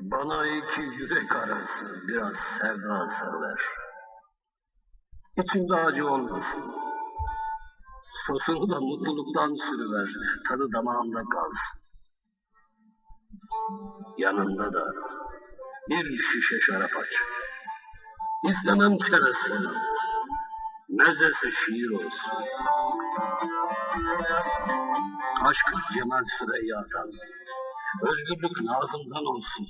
Bana iki yürek arası biraz sevda sarıver. İçimde acı olmasın. Sosunu da mutluluktan sürüver. Tadı damağımda kalsın. Yanında da bir şişe şarap aç. İstemem çerez falan. Mezesi şiir olsun. Aşk Cemal Süreyya'dan, özgürlük Nazım'dan olsun.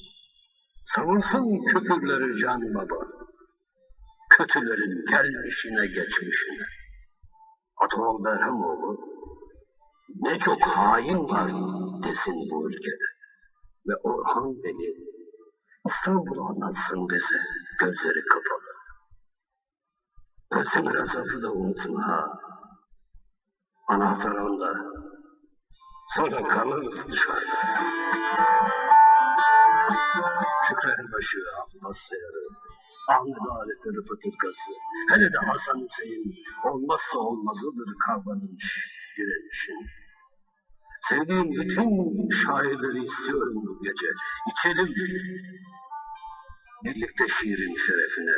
Savunsun küfürleri Can Baba. Kötülerin gelmişine geçmişine. Atol Berhemoğlu, ne çok hain var desin bu ülkede. Ve Orhan Veli, İstanbul'u anlatsın bize, gözleri kapalı. Özdemir Asaf'ı da unutma ha. Anahtar onda. Sonra kalırız dışarıda. Şükrü Erbaşı, Abbas Sayarı, Ahmet Arif Rıfat Irkası, hele de Hasan Hüseyin olmazsa olmazıdır kavganın direnişin. Sevdiğim bütün şairleri istiyorum bu gece. İçelim. Birlikte şiirin şerefine.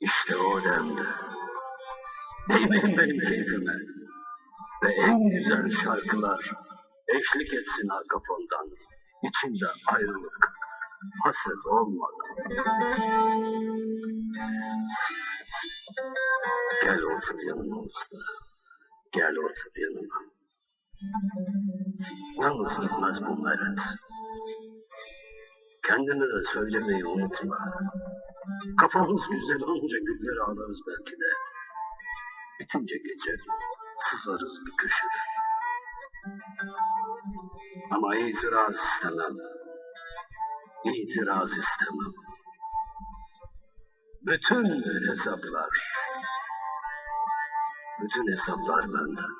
İşte o demde. Değmeyin benim keyfime. Ve en güzel şarkılar eşlik etsin arka fondan. İçinde ayrılık, hasret olmadan. Gel otur yanıma usta. Gel otur yanıma. Yalnız bitmez bu meret. Kendine de söylemeyi unutma. Kafamız güzel olunca güller ağlarız belki de. Bitince gece sızarız bir köşede. Ama itiraz istemem itiraz istemem. Bütün hesaplar, bütün hesaplar benden.